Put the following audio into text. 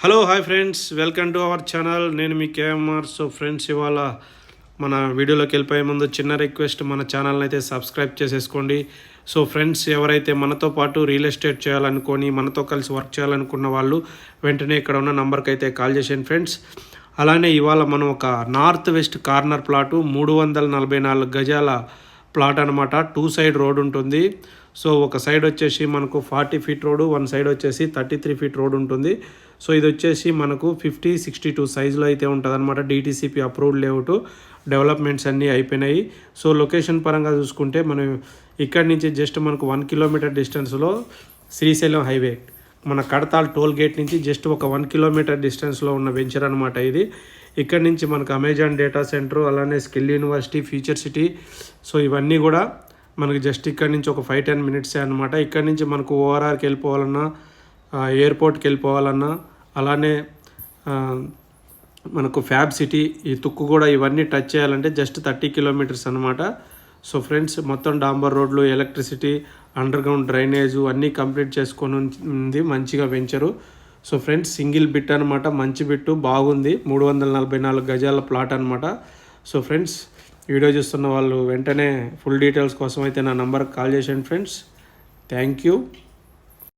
Hello hi friends welcome to our channel నేను మీ KMR so friends ఇవాళ మన వీడియోలోకి వెళ్ళిపోయే ముందు చిన్న రిక్వెస్ట్ మన ఛానల్ని అయితే సబ్స్క్రైబ్ చేసేసుకోండి. సో ఫ్రెండ్స్ ఎవరైతే మనతో పాటు రియల్ ఎస్టేట్ చేయాలనుకొని మనతో కలిసి వర్క్ చేయాలనుకున్న వాళ్ళు వెంటనే ఇక్కడ ఉన్న నంబర్కి అయితే కాల్ చేసేయండి ఫ్రెండ్స్ అలానే ఇవాళ మనం ఒక నార్త్ వెస్ట్ కార్నర్ ప్లాటు మూడు వందల నలభై నాలుగు గజాల ప్లాట్ అనమాట టూ సైడ్ రోడ్ ఉంటుంది. సో ఒక సైడ్ వచ్చేసి మనకు forty feet road one side వచ్చేసి థర్టీ త్రీ ఫీట్ రోడ్ ఉంటుంది. సో ఇది వచ్చేసి మనకు ఫిఫ్టీ సిక్స్టీ టూ సైజులో అయితే ఉంటుంది అనమాట డిటీసీపీ అప్రూవ్డ్ లేఅవుట్ డెవలప్మెంట్స్ అన్నీ అయిపోయినాయి. సో లొకేషన్ పరంగా చూసుకుంటే మనం ఇక్కడి నుంచి జస్ట్ మనకు వన్ కిలోమీటర్ డిస్టెన్స్లో శ్రీశైలం హైవే. మన కడతాల్ టోల్ గేట్ నుంచి జస్ట్ ఒక వన్ కిలోమీటర్ డిస్టెన్స్లో ఉన్న వెంచర్ అనమాట ఇది. ఇక్కడ నుంచి మనకు అమెజాన్ డేటా సెంటర్ అలానే skill university future city. So ఇవన్నీ కూడా మనకి జస్ట్ ఇక్కడ నుంచి ఒక ఫైవ్ టెన్ మినిట్సే అనమాట ఇక్కడ నుంచి మనకు ఓఆర్ఆర్కి వెళ్ళిపోవాలన్నా ఎయిర్పోర్ట్కి వెళ్ళిపోవాలన్నా అలానే మనకు ఫ్యాబ్ సిటీ ఈ తుక్కు కూడా ఇవన్నీ టచ్ చేయాలంటే జస్ట్ థర్టీ కిలోమీటర్స్ అనమాట సో ఫ్రెండ్స్ మొత్తం డాంబర్ రోడ్లు ఎలక్ట్రిసిటీ అండర్ గ్రౌండ్ డ్రైనేజు అన్నీ కంప్లీట్ చేసుకొని ఉంది మంచిగా venture so friends single bit అనమాట మంచి బిట్టు బాగుంది. మూడు వందల నలభై నాలుగు గజాల ప్లాట్ అనమాట సో ఫ్రెండ్స్ వీడియో చూస్తున్న వాళ్ళు వెంటనే ఫుల్ డీటెయిల్స్ కోసం అయితే నా నంబర్కి కాల్ చేసేయండి ఫ్రెండ్స్. Thank you.